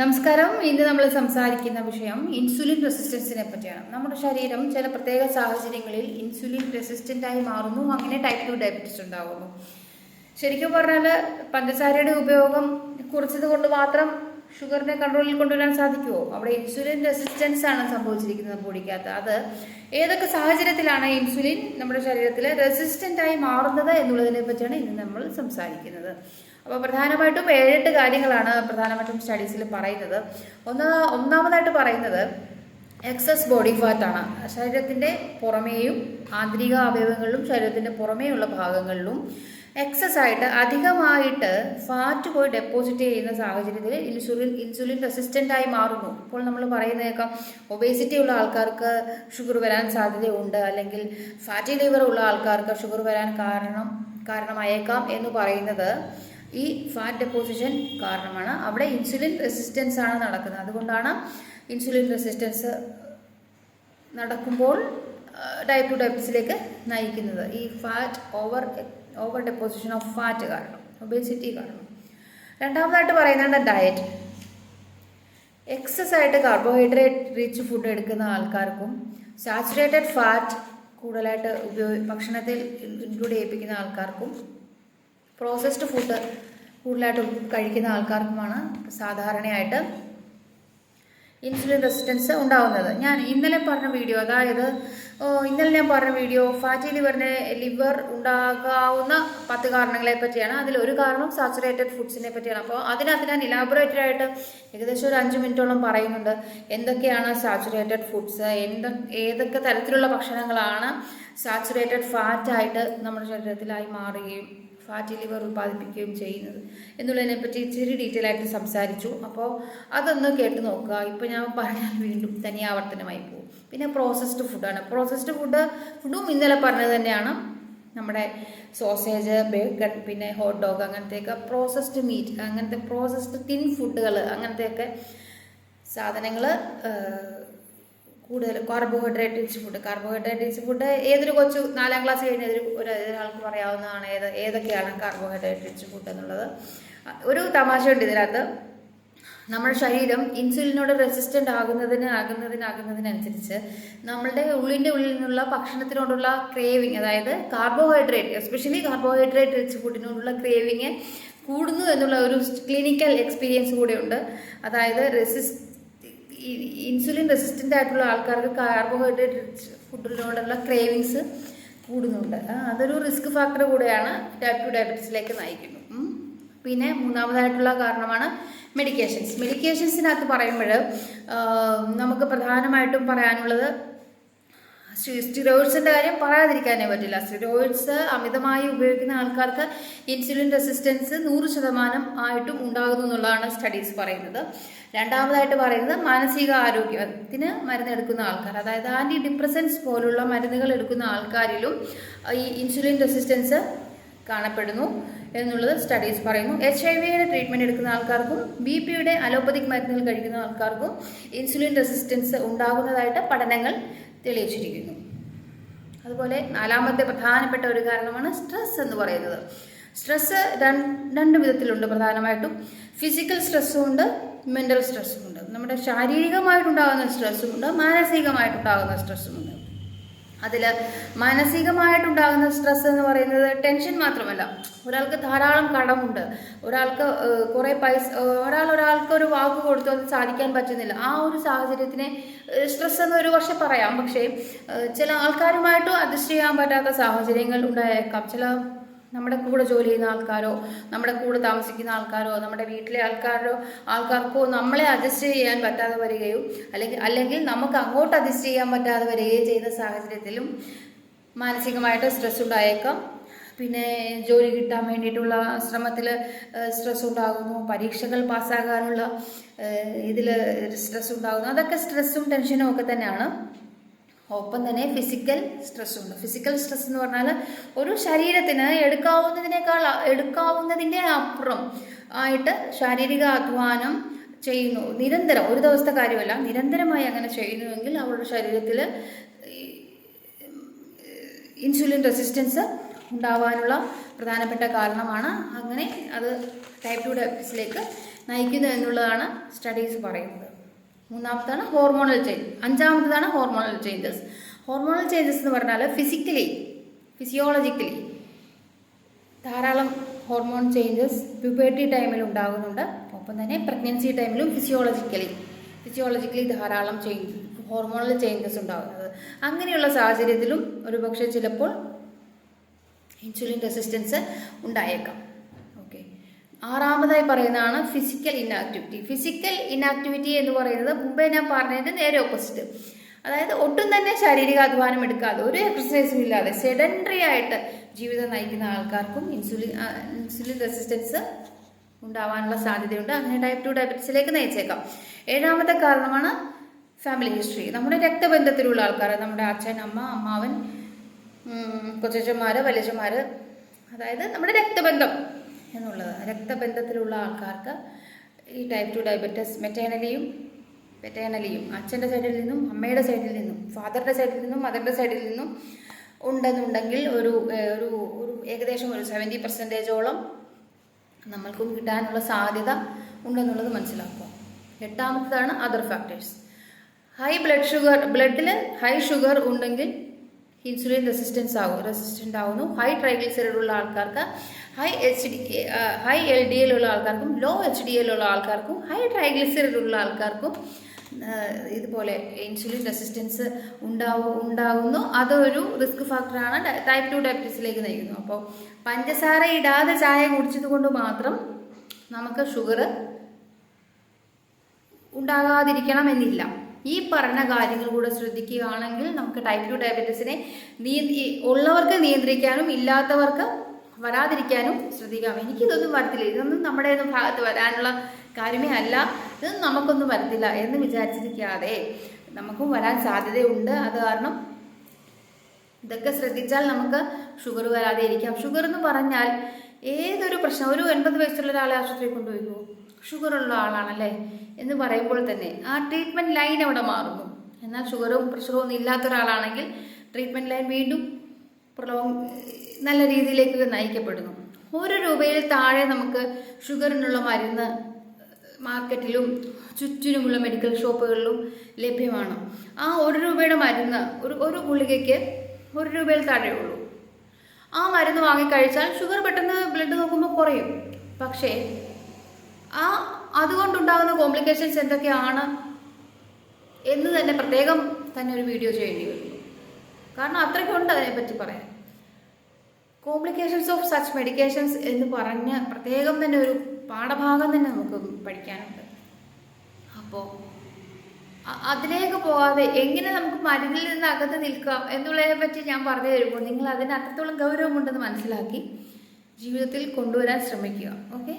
നമസ്കാരം. ഇന്ന് നമ്മൾ സംസാരിക്കുന്ന വിഷയം ഇൻസുലിൻ റെസിസ്റ്റൻസിനെ പറ്റിയാണ്. നമ്മുടെ ശരീരം ചില പ്രത്യേക സാഹചര്യങ്ങളിൽ ഇൻസുലിൻ റെസിസ്റ്റന്റ് ആയി മാറുന്നു. അങ്ങനെ ടൈപ്പ് ടു ഡയബറ്റിസ് ഉണ്ടാകുന്നു ശരിക്കും പറഞ്ഞാൽ പഞ്ചസാരയുടെ ഉപയോഗം കുറച്ചത് കൊണ്ട് മാത്രം ഷുഗറിനെ കൺട്രോളിൽ കൊണ്ടുവരാൻ സാധിക്കുമോ അവിടെ ഇൻസുലിൻ റെസിസ്റ്റൻസ് ആണ് സംഭവിച്ചിരിക്കുന്നത് ബോഡിക്കകത്ത് അത് ഏതൊക്കെ സാഹചര്യത്തിലാണ് ഇൻസുലിൻ നമ്മുടെ ശരീരത്തിൽ റെസിസ്റ്റന്റ് ആയി മാറുന്നത് എന്നുള്ളതിനെ പറ്റിയാണ് ഇന്ന് നമ്മൾ സംസാരിക്കുന്നത്. അപ്പോൾ പ്രധാനമായിട്ടും ഏഴെട്ട് കാര്യങ്ങളാണ് പ്രധാനമായിട്ടും സ്റ്റഡീസിൽ പറയുന്നത്. ഒന്ന് ഒന്നാമതായിട്ട് പറയുന്നത് എക്സസ് ബോഡി ഫാറ്റ് ആണ്. ശരീരത്തിന്റെ പുറമേയും ആന്തരിക അവയവങ്ങളിലും ശരീരത്തിന്റെ പുറമേയുള്ള ഭാഗങ്ങളിലും എക്സസ് ആയിട്ട് അധികമായിട്ട് ഫാറ്റ് പോയി ഡെപ്പോസിറ്റ് ചെയ്യുന്ന സാഹചര്യത്തിൽ ഇൻസുലിൻ ഇൻസുലിൻ റെസിസ്റ്റന്റ് ആയി മാറുന്നു. ഇപ്പോൾ നമ്മൾ പറയുന്നേക്കാം ഒബേസിറ്റി ഉള്ള ആൾക്കാർക്ക് ഷുഗർ വരാൻ സാധ്യതയുണ്ട്. അല്ലെങ്കിൽ ഫാറ്റി ലിവർ ഉള്ള ആൾക്കാർക്ക് ഷുഗർ വരാൻ കാരണം കാരണമായേക്കാം എന്ന് പറയുന്നത് ഈ ഫാറ്റ് ഡെപ്പോസിഷൻ കാരണമാണ്. അവിടെ ഇൻസുലിൻ റെസിസ്റ്റൻസ് ആണ് നടക്കുന്നത്. അതുകൊണ്ടാണ് ഇൻസുലിൻ റെസിസ്റ്റൻസ് നടക്കുമ്പോൾ ടൈപ്പ് ടു ഡയബറ്റീസിലേക്ക് നയിക്കുന്നത്. ഈ fat over over deposition of fat കാരണം ഒബേസിറ്റി കാരണം. രണ്ടാമതായിട്ട് പറയുന്നത് ഡയറ്റ് എക്സസ് ആയിട്ട് കാർബോഹൈഡ്രേറ്റ് റിച്ച് ഫുഡ് എടുക്കുന്ന ആൾക്കാർക്കും സാച്ചുറേറ്റഡ് ഫാറ്റ് കൂടുതലായിട്ട് ഉപയോഗി ഭക്ഷണത്തിൽ ഇൻക്ലൂഡ് ചെയ്യിപ്പിക്കുന്ന ആൾക്കാർക്കും പ്രോസസ്ഡ് ഫുഡ് കൂടുതലായിട്ട് കഴിക്കുന്ന ആൾക്കാർക്കുമാണ് സാധാരണയായിട്ട് ഇൻസുലിൻ റെസിസ്റ്റൻസ് ഉണ്ടാകുന്നത് ഞാൻ ഇന്നലെ പറഞ്ഞ വീഡിയോ അതായത് ഇന്നലെ ഞാൻ പറഞ്ഞ വീഡിയോ ഫാറ്റി ലിവറിന് ലിവർ ഉണ്ടാകാവുന്ന പത്ത് കാരണങ്ങളെ പറ്റിയാണ്. അതിൽ ഒരു കാരണം സാച്ചുറേറ്റഡ് ഫുഡ്സിനെ പറ്റിയാണ്. അപ്പോൾ അതിനകത്ത് ഞാൻ ഇലാബറേറ്റഡ് ആയിട്ട് ഏകദേശം ഒരു അഞ്ച് മിനിറ്റോളം പറയുന്നുണ്ട്. എന്തൊക്കെയാണ് സാച്ചുറേറ്റഡ് ഫുഡ്സ് എന്ത് ഏതൊക്കെ തരത്തിലുള്ള ഭക്ഷണങ്ങളാണ് സാച്ചുറേറ്റഡ് ഫാറ്റായിട്ട് നമ്മുടെ ശരീരത്തിലായി മാറുകയും ഫാറ്റി ലിവർ ഉൽപ്പാദിപ്പിക്കുകയും ചെയ്യുന്നത്. എന്നുള്ളതിനെ പറ്റി ഇച്ചിരി ഡീറ്റെയിൽ ആയിട്ട് സംസാരിച്ചു. അപ്പോൾ അതൊന്ന് കേട്ട് നോക്കുക. ഇപ്പോൾ ഞാൻ പറഞ്ഞാൽ വീണ്ടും തനിയാവർത്തനമായി പോകും. പിന്നെ പ്രോസസ്ഡ് ഫുഡാണ് പ്രോസസ്ഡ് ഫുഡ് ഫുഡും ഇന്നലെ പറഞ്ഞത് തന്നെയാണ്. നമ്മുടെ സോസേജ് ബേക്കൺ പിന്നെ ഹോട്ട് ഡോഗ് അങ്ങനത്തെയൊക്കെ പ്രോസസ്ഡ് മീറ്റ് അങ്ങനത്തെ പ്രോസസ്ഡ് തിൻ ഫുഡുകൾ അങ്ങനത്തെയൊക്കെ സാധനങ്ങൾ കൂടുതൽ carbohydrate rich food carbohydrate rich food ഏതൊരു കൊച്ചു നാലാം ക്ലാസ് കഴിഞ്ഞ ഒരു ഒരു ഒരാൾക്ക് പറയാവുന്നതാണ് ഏത് ഏതൊക്കെയാണ് കാർബോഹൈഡ്രേറ്റ് റിച്ച് ഫുഡ് എന്നുള്ളത്. ഒരു തമാശ തമാശയുണ്ട് ഇതിനകത്ത്. നമ്മുടെ ശരീരം ഇൻസുലിനോട് റെസിസ്റ്റന്റ് ആകുന്നതിന് ആകുന്നതിനാകുന്നതിനനുസരിച്ച് നമ്മളുടെ ഉള്ളിന്റെ ഉള്ളിൽ നിന്നുള്ള ഭക്ഷണത്തിനോടുള്ള ക്രേവിങ് അതായത് കാർബോഹൈഡ്രേറ്റ് എസ്പെഷ്യലി കാർബോഹൈഡ്രേറ്റ് റിച്ച് ഫുഡിനോടുള്ള ക്രേവിങ് കൂടുന്നു എന്നുള്ള ഒരു ക്ലിനിക്കൽ എക്സ്പീരിയൻസ് കൂടെയുണ്ട് അതായത് റെസിസ് ഇൻസുലിൻ റെസിസ്റ്റന്റ് ആയിട്ടുള്ള ആൾക്കാർക്ക് കാർബോഹൈഡ്രേറ്റ് റിച്ച് ഫുഡിനോടുള്ള ക്രേവിങ്സ് കൂടുന്നുണ്ട്. അതൊരു റിസ്ക് ഫാക്ടർ കൂടെയാണ് ടൈപ്പ് ടു ഡയബറ്റീസിലേക്ക് നയിക്കുന്നു പിന്നെ മൂന്നാമതായിട്ടുള്ള കാരണമാണ് മെഡിക്കേഷൻസ് മെഡിക്കേഷൻസിനകത്ത് പറയുമ്പോൾ നമുക്ക് പ്രധാനമായിട്ടും പറയാനുള്ളത് സ്റ്റിറോയിഡ്സിന്റെ കാര്യം പറയാതിരിക്കാനേ പറ്റില്ല. സ്റ്റിറോയിഡ്സ് അമിതമായി ഉപയോഗിക്കുന്ന ആൾക്കാർക്ക് ഇൻസുലിൻ റെസിസ്റ്റൻസ് നൂറ് ശതമാനം ആയിട്ടും ഉണ്ടാകുന്നു എന്നുള്ളതാണ് സ്റ്റഡീസ് പറയുന്നത്. രണ്ടാമതായിട്ട് പറയുന്നത് മാനസിക ആരോഗ്യത്തിന് മരുന്ന് എടുക്കുന്ന ആൾക്കാർ അതായത് ആന്റി ഡിപ്രസൻസ് പോലുള്ള മരുന്നുകൾ എടുക്കുന്ന ആൾക്കാരിലും ഈ ഇൻസുലിൻ റെസിസ്റ്റൻസ് കാണപ്പെടുന്നു എന്നുള്ളത് സ്റ്റഡീസ് പറയുന്നു. എച്ച് ഐ വിയുടെ ട്രീറ്റ്മെന്റ് എടുക്കുന്ന ആൾക്കാർക്കും ബി പിയുടെ അലോപ്പതിക് മരുന്നുകൾ കഴിക്കുന്ന ആൾക്കാർക്കും ഇൻസുലിൻ റെസിസ്റ്റൻസ് ഉണ്ടാകുന്നതായിട്ട് പഠനങ്ങൾ തെളിയിച്ചിരിക്കുന്നു. അതുപോലെ നാലാമത്തെ പ്രധാനപ്പെട്ട ഒരു കാരണമാണ് സ്ട്രെസ് എന്ന് പറയുന്നത്. സ്ട്രെസ് രണ്ട് വിധത്തിലുണ്ട് പ്രധാനമായിട്ടും. ഫിസിക്കൽ സ്ട്രെസ്സും ഉണ്ട് മെന്റൽ സ്ട്രെസ്സും ഉണ്ട്. നമ്മുടെ ശാരീരികമായിട്ടുണ്ടാകുന്ന സ്ട്രെസ്സും ഉണ്ട് മാനസികമായിട്ടുണ്ടാകുന്ന സ്ട്രെസ്സും ഉണ്ട്. അതിൽ മാനസികമായിട്ടുണ്ടാകുന്ന സ്ട്രെസ് എന്ന് പറയുന്നത് ടെൻഷൻ മാത്രമല്ല. ഒരാൾക്ക് ധാരാളം കടമുണ്ട്. ഒരാൾക്ക് കുറേ പൈസ ഒരാൾ ഒരാൾക്ക് ഒരു വാക്ക് കൊടുത്തു അത് സാധിക്കാൻ പറ്റുന്നില്ല. ആ ഒരു സാഹചര്യത്തിനെ സ്ട്രെസ് എന്ന് ഒരു പക്ഷെ പറയാം. പക്ഷേ ചില ആൾക്കാരുമായിട്ടും അഡ്ജസ്റ്റ് ചെയ്യാൻ പറ്റാത്ത സാഹചര്യങ്ങൾ ഉണ്ടായേക്കാം. ചില നമ്മുടെ കൂടെ ജോലി ചെയ്യുന്ന ആൾക്കാരോ നമ്മുടെ കൂടെ താമസിക്കുന്ന ആൾക്കാരോ നമ്മുടെ വീട്ടിലെ ആൾക്കാരോ ആൾക്കാർക്കോ നമ്മളെ അഡ്ജസ്റ്റ് ചെയ്യാൻ പറ്റാതെ വരികയോ അല്ലെങ്കിൽ അല്ലെങ്കിൽ നമുക്ക് അങ്ങോട്ട് അഡ്ജസ്റ്റ് ചെയ്യാൻ പറ്റാതെ വരികയും ചെയ്യുന്ന സാഹചര്യത്തിലും മാനസികമായിട്ട് സ്ട്രെസ് ഉണ്ടായേക്കാം. പിന്നെ ജോലി കിട്ടാൻ വേണ്ടിയിട്ടുള്ള ശ്രമത്തിൽ സ്ട്രെസ് ഉണ്ടാകുന്നു. പരീക്ഷകൾ പാസ്സാകാനുള്ള ഇതിൽ സ്ട്രെസ് ഉണ്ടാകുന്നു. അതൊക്കെ സ്ട്രെസ്സും ടെൻഷനും ഒക്കെ തന്നെയാണ്. ഒപ്പം തന്നെ ഫിസിക്കൽ സ്ട്രെസ് ഉണ്ട്. ഫിസിക്കൽ സ്ട്രെസ് എന്ന് പറഞ്ഞാൽ ഒരു ശരീരത്തിന് എടുക്കാവുന്നതിനേക്കാൾ എടുക്കാവുന്നതിന്റെ അപ്പുറം ആയിട്ട് ശാരീരിക അധ്വാനം ചെയ്യുന്നു. നിരന്തരം ഒരു ദിവസത്തെ കാര്യമല്ല നിരന്തരമായി അങ്ങനെ ചെയ്യുന്നുവെങ്കിൽ അവരുടെ ശരീരത്തിൽ ഇൻസുലിൻ റെസിസ്റ്റൻസ് ഉണ്ടാവാനുള്ള പ്രധാനപ്പെട്ട കാരണമാണ്. അങ്ങനെ അത് ടൈപ്പ് ടു ഡയബറ്റീസിലേക്ക് നയിക്കുന്നു എന്നുള്ളതാണ് സ്റ്റഡീസ് പറയുന്നത്. മൂന്നാമത്താണ് ഹോർമോണൽ ചേഞ്ച് അഞ്ചാമത്തതാണ് ഹോർമോണൽ ചേഞ്ചസ് ഹോർമോണൽ ചേഞ്ചസ് എന്ന് പറഞ്ഞാൽ ഫിസിക്കലി ഫിസിയോളജിക്കലി ധാരാളം ഹോർമോൺ ചേഞ്ചസ് പ്യൂബേർട്ടി ടൈമിൽ ഉണ്ടാകുന്നുണ്ട്. ഒപ്പം തന്നെ പ്രഗ്നൻസി ടൈമിലും ഫിസിയോളജിക്കലി ഫിസിയോളജിക്കലി ധാരാളം ചേഞ്ച് ഹോർമോണൽ ചേഞ്ചസ് ഉണ്ടാകുന്നത്. അങ്ങനെയുള്ള സാഹചര്യത്തിലും ഒരുപക്ഷെ ചിലപ്പോൾ ഇൻസുലിൻ റെസിസ്റ്റൻസ് ഉണ്ടായേക്കാം. ആറാമതായി പറയുന്നതാണ് ഫിസിക്കൽ ഇനാക്ടിവിറ്റി ഫിസിക്കൽ ഇനാക്ടിവിറ്റി എന്ന് പറയുന്നത് മുമ്പേ ഞാൻ പറഞ്ഞതിന്റെ നേരെ ഓപ്പോസിറ്റ് അതായത് ഒട്ടും തന്നെ ശാരീരിക അധ്വാനം എടുക്കാതെ ഒരു എക്സസൈസും ഇല്ലാതെ സെഡൻഡറി ആയിട്ട് ജീവിതം നയിക്കുന്ന ആൾക്കാർക്കും ഇൻസുലിൻ ഇൻസുലിൻ റെസിസ്റ്റൻസ് ഉണ്ടാവാനുള്ള സാധ്യതയുണ്ട്. അങ്ങനെ ടൈപ്പ് ടു ഡയബറ്റീസിലേക്ക് നയിച്ചേക്കാം. ഏഴാമത്തെ കാരണമാണ് ഫാമിലി ഹിസ്റ്ററി നമ്മുടെ രക്തബന്ധത്തിലുള്ള ആൾക്കാർ നമ്മുടെ അച്ഛൻ അമ്മ അമ്മാവൻ കൊച്ചന്മാർ വലിയമാർ അതായത് നമ്മുടെ രക്തബന്ധം. എന്നുള്ളത്. രക്തബന്ധത്തിലുള്ള ആൾക്കാർക്ക് ഈ ടൈപ്പ് ടു ഡയബറ്റസ് മെറ്റേണലിയും പെറ്റേണലിയും അച്ഛന്റെ സൈഡിൽ നിന്നും അമ്മയുടെ സൈഡിൽ നിന്നും ഫാദറിന്റെ സൈഡിൽ നിന്നും മദറിന്റെ സൈഡിൽ നിന്നും ഉണ്ടെന്നുണ്ടെങ്കിൽ ഒരു ഒരു ഒരു ഏകദേശം ഒരു സെവന്റി പെർസെന്റേജോളം നമ്മൾക്കും കിട്ടാനുള്ള സാധ്യത ഉണ്ടെന്നുള്ളത് മനസ്സിലാക്കുക. എട്ടാമത്തതാണ് other factors high blood sugar ബ്ലഡിൽ ഹൈ ഷുഗർ ഉണ്ടെങ്കിൽ ഇൻസുലിൻ റെസിസ്റ്റൻസ് ആകും റെസിസ്റ്റന്റ് ആവുന്നു. ഹൈ ട്രൈഗ്ലിസറൈഡ് ഉള്ള ആൾക്കാർക്ക് high H D high L D L ഉള്ള ആൾക്കാർക്കും ലോ എച്ച് ഡി എൽ ഉള്ള ആൾക്കാർക്കും ഹൈ ട്രൈഗ്ലിസറൈഡ് ഉള്ള ആൾക്കാർക്കും ഇതുപോലെ ഇൻസുലിൻ റെസിസ്റ്റൻസ് ഉണ്ടാവും ഉണ്ടാകുന്നു അതൊരു റിസ്ക് ഫാക്ടറാണ് ടൈപ്പ് ടു ഡയബറ്റീസിലേക്ക് നയിക്കുന്നു. അപ്പോൾ പഞ്ചസാര ഇടാതെ ചായ കുടിച്ചത് കൊണ്ട് മാത്രം നമുക്ക് ഷുഗർ ഉണ്ടാകാതിരിക്കണം എന്നില്ല ഈ പറഞ്ഞ കാര്യങ്ങൾ കൂടെ ശ്രദ്ധിക്കുകയാണെങ്കിൽ നമുക്ക് ടൈപ്പ് ടു ഡയബറ്റീസിനെ ഉള്ളവർക്ക് നിയന്ത്രിക്കാനും ഇല്ലാത്തവർക്ക് വരാതിരിക്കാനും ശ്രദ്ധിക്കാം. എനിക്കിതൊന്നും വരത്തില്ല. ഇതൊന്നും നമ്മുടെ ഭാഗത്ത് വരാനുള്ള കാര്യമേ അല്ല. ഇതൊന്നും നമുക്കൊന്നും വരത്തില്ല എന്ന് വിചാരിച്ചിരിക്കാതെ നമുക്കും വരാൻ സാധ്യതയുണ്ട്. അത് കാരണം ഇതൊക്കെ ശ്രദ്ധിച്ചാൽ നമുക്ക് ഷുഗർ വരാതെ ഇരിക്കാം ഷുഗർ എന്ന് പറഞ്ഞാൽ ഏതൊരു പ്രശ്നം? ഒരു എൺപത് വയസ്സുള്ള ഒരാളെ ആശുപത്രിയിൽ കൊണ്ടുപോയിക്കോ? ഷുഗർ ഉള്ള ആളാണല്ലേ എന്ന് പറയുമ്പോൾ തന്നെ ആ ട്രീറ്റ്മെന്റ് ലൈൻ അവിടെ മാറുന്നു. എന്നാൽ ഷുഗറും പ്രഷറും ഒന്നും ഇല്ലാത്ത ഒരാളാണെങ്കിൽ ട്രീറ്റ്മെന്റ് ലൈൻ വീണ്ടും പ്രലോങ് നല്ല രീതിയിലേക്ക് നയിക്കപ്പെടുന്നു. ഒരു രൂപയിൽ താഴെ നമുക്ക് ഷുഗറിനുള്ള മരുന്ന് മാർക്കറ്റിലും ചുറ്റിനുമുള്ള മെഡിക്കൽ ഷോപ്പുകളിലും ലഭ്യമാണ്. ആ ഒരു രൂപയുടെ മരുന്ന് ഒരു ഒരു ഗുളികയ്ക്ക് ഒരു രൂപയിൽ ഉള്ളൂ. ആ മരുന്ന് വാങ്ങിക്കഴിച്ചാൽ ഷുഗർ പെട്ടെന്ന് ബ്ലഡ് നോക്കുമ്പോൾ കുറയും. പക്ഷേ അതുകൊണ്ടുണ്ടാകുന്ന കോംപ്ലിക്കേഷൻസ് എന്തൊക്കെയാണ് എന്ന് തന്നെ പ്രത്യേകം തന്നെ ഒരു വീഡിയോ ചെയ്യേണ്ടി വരും. കാരണം അത്രയ്ക്കുണ്ട് അതിനെപ്പറ്റി പറയാൻ. കോംപ്ലിക്കേഷൻസ് ഓഫ് സച്ച് മെഡിക്കേഷൻസ് എന്ന് പറഞ്ഞ് പ്രത്യേകം തന്നെ ഒരു പാഠഭാഗം തന്നെ നമുക്ക് പഠിക്കാനുണ്ട്. അപ്പോൾ അതിലേക്ക് പോകാതെ എങ്ങനെ നമുക്ക് മരുന്നിൽ നിന്ന് അകത്ത് നിൽക്കാം എന്നുള്ളതിനെ പറ്റി ഞാൻ പറഞ്ഞു തരുമ്പോൾ നിങ്ങൾ അതിന് അത്രത്തോളം ഗൗരവമുണ്ടെന്ന് മനസ്സിലാക്കി ജീവിതത്തിൽ കൊണ്ടുവരാൻ ശ്രമിക്കുക. ഓക്കെ